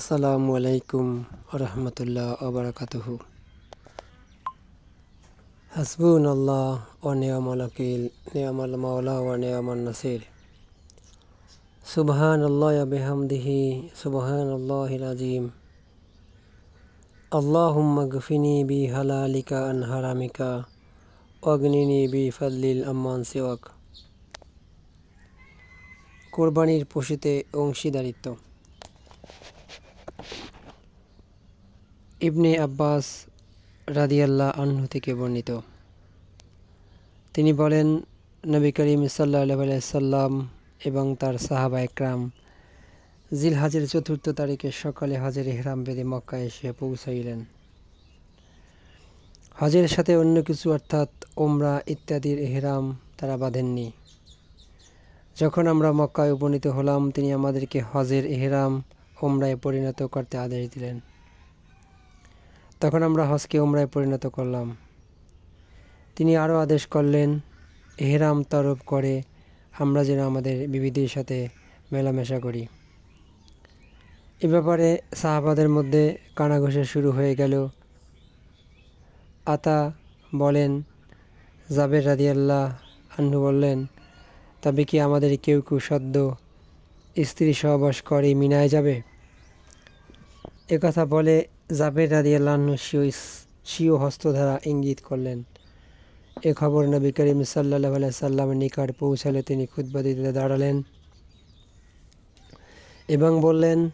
আসসালামু আলাইকুম রহমতুল্লাহ আবরাকাতুহ হাসবুন আল্লাহ ও নিয়ামল আকিল নিয়ামল মাওলা ও নিয়ামল নাসির। সুবহান আল্লাহ বেহামদিহি সুবহান আল্লাহ আজিম আল্লাহুম্মা গফিনি বি হালালিকা আন হারামিকা অগ্নিনি বি ফাল্লিল আম্মান সিওয়াক। কোরবানির পশুতে অংশীদারিত্ব। ইবনে আব্বাস রাদিয়াল্লাহ আনহু থেকে বর্ণিত। তিনি বলেন, নবী করিম সাল্লাহ সাল্লাম এবং তার সাহাবা একরাম জিল হাজের চতুর্থ তারিখে সকালে হজের হেরাম বেদে মক্কায় এসে পৌঁছাইলেন। হজের সাথে অন্য কিছু অর্থাৎ ওমরা ইত্যাদির এহরাম তারা বাঁধেননি। যখন আমরা মক্কায় উপনীত হলাম, তিনি আমাদেরকে হজের এহরাম ওমরায় পরিণত করতে আদেশ দিলেন। তখন আমরা হজকে ওমরায় পরিণত করলাম। তিনি আরও আদেশ করলেন, এহরাম তরফ করে আমরা যেন আমাদের বিবিধির সাথে মেলামেশা করি। এ ব্যাপারে সাহাবাদের মধ্যে কানাঘষা শুরু হয়ে গেল। আতা বলেন, জাবের রাদিয়াল্লাহ আন্নু বললেন, তবে কি আমাদের কেউ কেউ সদ্য স্ত্রী সহবাস করে মিনায় যাবে? একথা বলে জাবের রাদিয়াল্লাহ স্বীয় স্বীয় হস্তধারা ইঙ্গিত করলেন। এ খবর নবী করিম সাল্লাহ সাল্লামের নিকট পৌঁছালে তিনি খুদ্া দিতে দাঁড়ালেন এবং বললেন,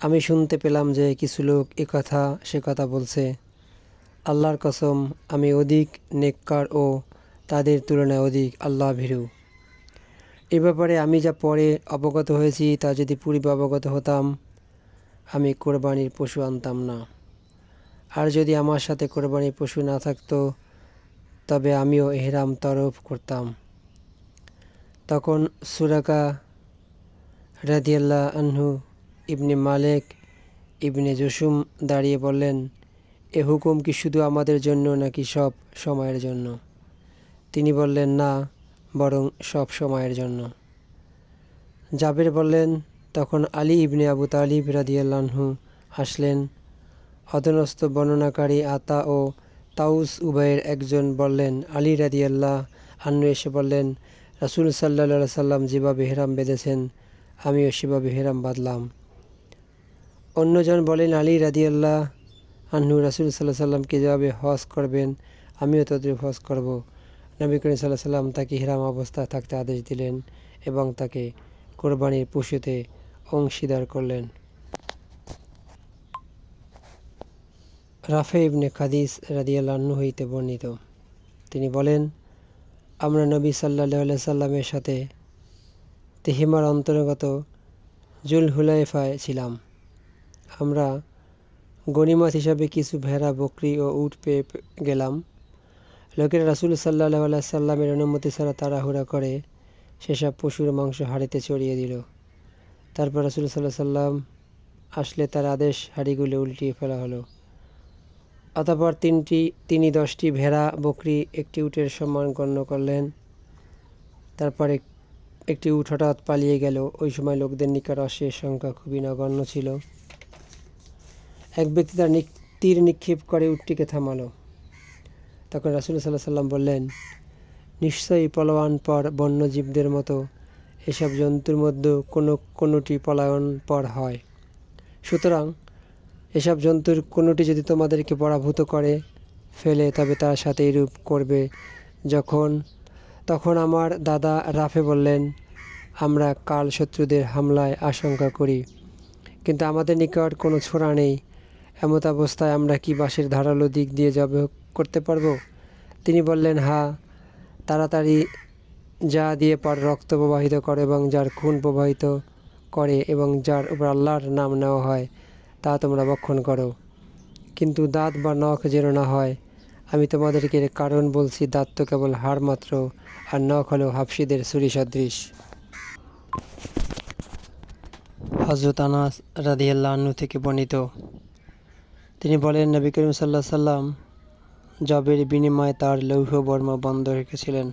আমি শুনতে পেলাম যে কিছু লোক এ কথা, সে কথা বলছে। আল্লাহর কসম, আমি অধিক নেককার ও তাদের তুলনায় অধিক আল্লাহ ভীরু। এ ব্যাপারে আমি যা পরে অবগত হয়েছি তা যদি পূর্বে অবগত হতাম আমি কোরবানির পশু আনতাম না। আর যদি আমার সাথে কোরবানির পশু না থাকতো, তবে আমিও এহরাম তরফ করতাম। তখন সুরাকা রাদিয়াল্লাহ আনহু ইবনে মালেক ইবনে জসুম দাঁড়িয়ে বললেন, এ হুকুম কি শুধু আমাদের জন্য নাকি সব সময়ের জন্য? তিনি বললেন, না, বরং সব সময়ের জন্য। জাবের বললেন তখন আলী ইবনে আবু তালিব রাদিয়াল্লাহু হাসলেন। অধনস্থ বর্ণনাকারী আতা ও তাউস উভয়ের একজন বললেন, আলী রাদিয়াল্লাহ আন্নু এসে বললেন, রাসুল সাল্লা সাল্লাম যেভাবে হেরাম বেঁধেছেন, আমিও সেভাবে হেরাম বাঁধলাম। অন্যজন বলেন, আলী রাদিয়াল্লাহ আন্নু রাসুল সাল্লাহ সাল্লামকে যেভাবে হজ করবেন, আমিও তাদের হজ করব। নবী করিম সাল্লাহ সাল্লাম তাকে হিরাম অবস্থায় থাকতে আদেশ দিলেন এবং তাকে কোরবানির পশুতে অংশীদার করলেন। রাফে ইবনে খাদিস রাদিয়াল্লাহ্ন হইতে বর্ণিত। তিনি বলেন, আমরা নবী সাল্লাহ সাল্লামের সাথে তেহিমার অন্তর্গত জুল হুলাইফায় ছিলাম। আমরা গণিমাত হিসাবে কিছু ভেড়া, বকরি ও উট পেয়ে গেলাম। লোকেরা রাসুল সাল্লাহ সাল্লামের অনুমতি ছাড়া তাড়াহুড়া করে সেসব পশুর মাংস হাড়িতে চড়িয়ে দিল। তারপর রাসুল সাল্লাহ সাল্লাম আসলে তার আদেশ হাড়িগুলো উল্টিয়ে ফেলা হলো। অতপর তিনটি, তিনি দশটি ভেড়া, বকরি, একটি উটের সম্মান গণ্য করলেন। তারপরে একটি উট হঠাৎ পালিয়ে গেল। ওই সময় লোকদের নিকট অশেষ সংখ্যা খুবই নগণ্য ছিল। এক ব্যক্তি তার তীর নিক্ষেপ করে উটটিকে থামালো। তখন রাসুল সাল্লাহ সাল্লাম বললেন, নিশ্চয়ই পলায়ন পর বন্যজীবদের মতো এসব জন্তুর মধ্যে কোনো কোনোটি পলায়ন পর হয়। সুতরাং এসব জন্তুর কোনোটি যদি তোমাদেরকে পরাভূত করে ফেলে, তবে তার সাথে এরূপ করবে যখন, তখন আমার দাদা রাফে বললেন, আমরা কাল শত্রুদের হামলায় আশঙ্কা করি, কিন্তু আমাদের নিকট কোনো ছোড়া নেই। এমত অবস্থায় আমরা কি বাঁশের ধারালো দিক দিয়ে জবে করতে পারব? তিনি বললেন হা তাড়াতাড়ি যা দিয়ে পার রক্ত প্রবাহিত করে এবং যার খুন প্রবাহিত করে এবং যার উপর আল্লাহর নাম নেওয়া হয়, তা তোমরা বক্ষণ করো। কিন্তু দাঁত বা নখ যেন না হয়, আমি তোমাদেরকে কারণ বলছি, দাঁত তো কেবল হাড় মাত্র, আর নখ হলো হাফসিদের সুরি সদৃশ। হজরত আনাস রাদিয়াল্লাহ থেকে বর্ণিত। তিনি বলেন, নবী করিম সাল্লাহ সাল্লাম জবের বিনিময়ে তার লৌহ বর্ম বন্ধ রেখেছিলেন।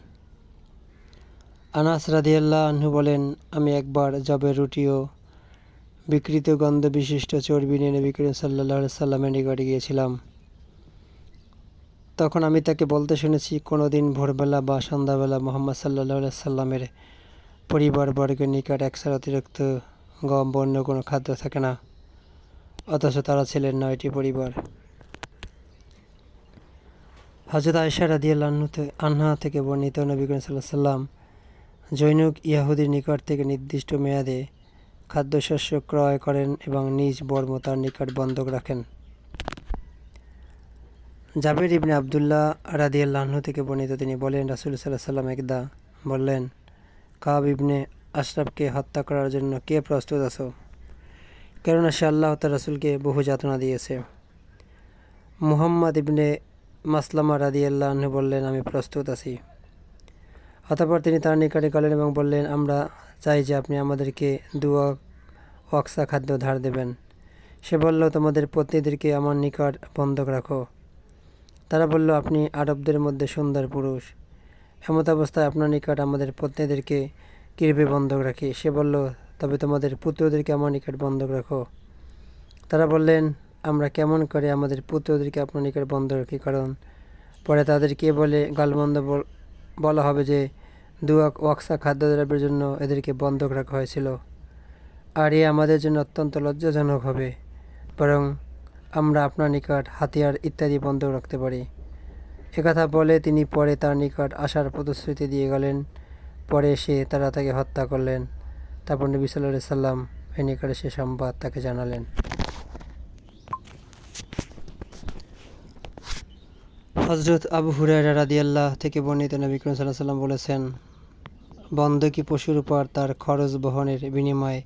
আনাস রাদিয়াল্লাহ আহ্ন বলেন, আমি একবার জবের রুটি ও বিকৃত গন্ধ বিশিষ্ট চর্বি নিয়ে নবী করিম সাল্লাহ সাল্লামের নিকটে গিয়েছিলাম। তখন আমি তাকে বলতে শুনেছি কোনো দিন ভোরবেলা বা সন্ধ্যাবেলা মোহাম্মদ সাল্লাহ সাল্লামের পরিবারবর্গের নিকট একসার অতিরিক্ত গম বা অন্য কোনো খাদ্য থাকে না, অথচ তারা ছিলেন নয়টি পরিবার। হজরত আয়সা রাদিয়াল্লাহ আনহা থেকে বর্ণিত নবী সাল্লাহ সাল্লাম জৈনক ইয়াহুদির নিকট থেকে নির্দিষ্ট মেয়াদে খাদ্যশস্য ক্রয় করেন এবং নিজ বর্ম তার নিকট বন্ধক রাখেন। জাবের ইবনে আবদুল্লাহ রাদিয়াল্লাহ্ন থেকে বর্ণিত তিনি বলেন, রাসুল সাল্লাহ সাল্লাম একদা বললেন, কাব ইবনে আশরাফকে হত্যা করার জন্য কে প্রস্তুত আছো? কেননা সে আল্লাহ তার রাসুলকে বহু যাতনা দিয়েছে। মুহাম্মদ ইবনে মাসলামা রাদিয়াল্লাহ্ন বললেন, আমি প্রস্তুত আছি। অতঃপর তিনি তার নিকটে গেলেন এবং বললেন, আমরা চাই যে আপনি আমাদেরকে দু ওয়াক্সা খাদ্য ধার দেবেন সে বলল, তোমাদের পত্নীদেরকে আমার নিকট বন্ধক রাখো তারা বলল, আপনি আরবদের মধ্যে সুন্দর পুরুষ। এমত অবস্থায় আপনার নিকট আমাদের পত্নীদেরকে কিরবে বন্ধক রাখি সে বলল, তবে তোমাদের পুত্রদেরকে আমার নিকট বন্ধক রাখো তারা বললেন, আমরা কেমন করে আমাদের পুত্রদেরকে আপনার নিকট বন্ধ রাখি? কারণ পরে তাদেরকে বলে, গালমন্দ বলা হবে যে দু ওয়াক্সা খাদ্যদ্রব্যের জন্য এদেরকে বন্ধক রাখা হয়েছিল। আর এ আমাদের জন্য অত্যন্ত লজ্জাজনক হবে। বরং আমরা আপনার নিকট হাতিয়ার ইত্যাদি বন্ধক রাখতে পারি। একথা বলে তিনি পরে তার নিকট আসার প্রতিশ্রুতি দিয়ে গেলেন। পরে এসে তারা তাকে হত্যা করলেন। তারপর নবী সাল্লাহ সাল্লাম এ নিকটে সে সংবাদ তাকে জানালেন। হজরত আবু হুরায়রা রাদিয়াল্লাহ থেকে বর্ণিত নবী করিম সাল্লাহ সাল্লাম বলেছেন বন্ধকি পশুর উপর তার খরচ বহনের বিনিময়ে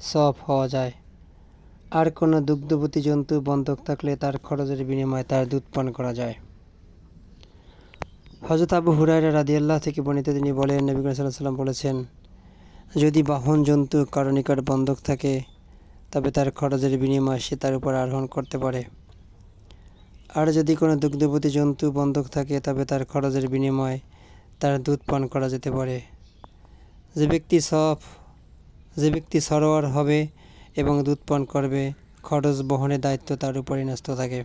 সফ হওয়া যায়? আর কোনো দুগ্ধবতী জন্তু বন্ধক থাকলে তার খরচের বিনিময়ে তার দুধ পান করা যায়? হজরত আবু হুরায়রা রাদিয়াল্লাহ থেকে বর্ণিত তিনি বলেন, নবী করিম সাল্লাহ সাল্লাম বলেছেন, যদি বাহন জন্তু কারও নিকট বন্ধক থাকে, তবে তার খরচের বিনিময়ে সে তার উপর আরোহণ করতে পারে। আর যদি কোনো দুগ্ধবতী জন্তু বন্ধক থাকে, তবে তার খরচের বিনিময়ে তার দুধ পান করা যেতে পারে। যে ব্যক্তি সফ, যে ব্যক্তি সরোয়ার হবে এবং দুধ পান করবে, খরচ বহনের দায়িত্ব তার উপরই ন্যস্ত থাকে।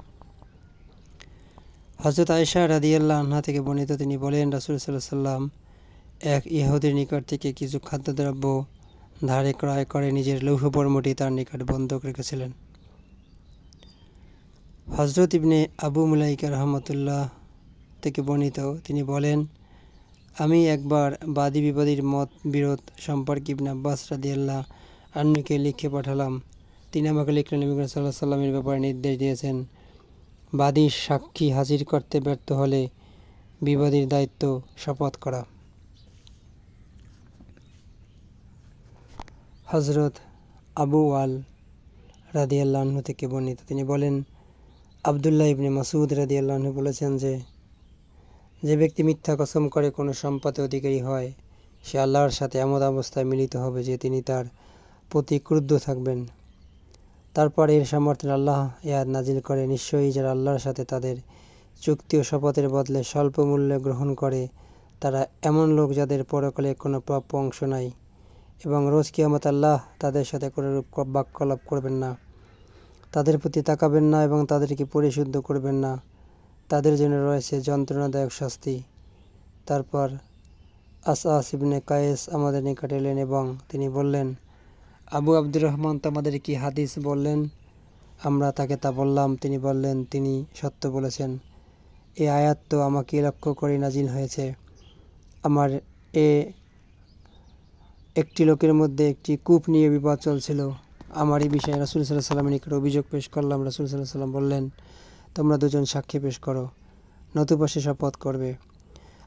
হজরত আয়সা রাদিয়াল্লাহ আনহা থেকে বর্ণিত তিনি বলেন, রাসুল সাল্লাহ সাল্লাম এক ইহুদির নিকট থেকে কিছু খাদ্যদ্রব্য ধারে ক্রয় করে নিজের লৌহ বর্মটি তার নিকট বন্ধক রেখেছিলেন। হজরত ইবনে আবু মুলাইকা রহমতুল্লাহ থেকে বর্ণিত, তিনি বলেন, আমি একবার বাদী বিবাদীর মত বিরোধ সম্পর্কে ইবনে আব্বাস রাদিয়াল্লাহ আন্নুকে লিখে পাঠালাম। তিনি আমাকে লিখলেন, নবী সাল্লাহ সাল্লামের ব্যাপারে নির্দেশ দিয়েছেন বাদীর সাক্ষী হাজির করতে ব্যর্থ হলে বিবাদীর দায়িত্ব শপথ করা। হজরত আবু ওয়াল রাদিয়াল্লাহ্ন থেকে বর্ণিত, তিনি বলেন আবদুল্লাহ ইবনে মাসুদ রাদিয়াল্লাহ্ন বলেছেন যে যে ব্যক্তি মিথ্যা কসম করে কোনো সম্পদের অধিকারী হয়, সে আল্লাহর সাথে এমন অবস্থায় মিলিত হবে যে তিনি তার প্রতি ক্রুদ্ধ থাকবেন। তারপর এর সমর্থনে আল্লাহ ইয়াদ নাজিল করে, নিশ্চয়ই যারা আল্লাহর সাথে তাদের চুক্তি ও শপথের বদলে স্বল্প মূল্যে গ্রহণ করে, তারা এমন লোক যাদের পরকালে কোনো প্রাপ্য অংশ নাই এবং রোজ কিয়ামত আল্লাহ তাদের সাথে কোনো রূপ বাক্যলাপ করবেন না। তাদের প্রতি তাকাবেন না এবং তাদেরকে পরিশুদ্ধ করবেন না। তাদের জন্য রয়েছে যন্ত্রণাদায়ক শাস্তি। তারপর আসা ইবনে কায়েস আমাদের নিকট এলেন এবং তিনি বললেন, আবু আব্দুর রহমান তোমাদের কি হাদিস বললেন? আমরা তাকে তা বললাম। তিনি বললেন, তিনি সত্য বলেছেন। এই আয়াত তো আমাকে লক্ষ্য করে নাজিল হয়েছে। আমার এ একটি লোকের মধ্যে একটি কূপ নিয়ে বিবাদ চলছিল। আমার এই বিষয়ে, রাসুল সাল্লাহ সাল্লামের নিকট অভিযোগ পেশ করলাম, রাসুল সাল্লাহ সাল্লাম বললেন, তোমরা দুজন সাক্ষী পেশ করো, নতুবা সে শপথ করবে।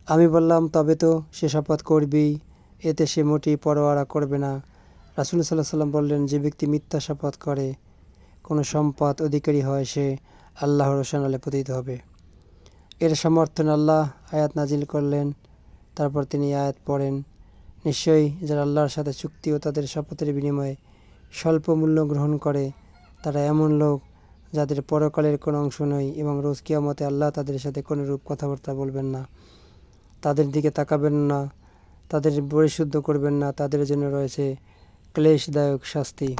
আমি বললাম, তবে তো সে শপথ করবেই, এতে সে মোটেই পরোয়ারা করবে না। রাসুল সাল্লাহ সাল্লাম বললেন, যে ব্যক্তি মিথ্যা শপথ করে, কোনো সম্পদ অধিকারী হয় সে আল্লাহর রোশানালে পতিত হবে। এর সমর্থন আল্লাহ আয়াত নাজিল করলেন, তারপর তিনি আয়াত পড়েন। নিশ্চয়ই যারা আল্লাহর সাথে চুক্তি ও তাদের শপথের বিনিময়ে স্বল্প মূল্য গ্রহণ করে। তারা এমন লোক যাদের পরকালের কোনো অংশ নয় এবং রোজ কিয়ামতে আল্লাহ তাদের সাথে কোনো রূপ কথাবার্তা বলবেন না। তাদের দিকে তাকাবেন না, তাদের পরিশুদ্ধ করবেন না, তাদের জন্য রয়েছে ক্লেশদায়ক শাস্তি।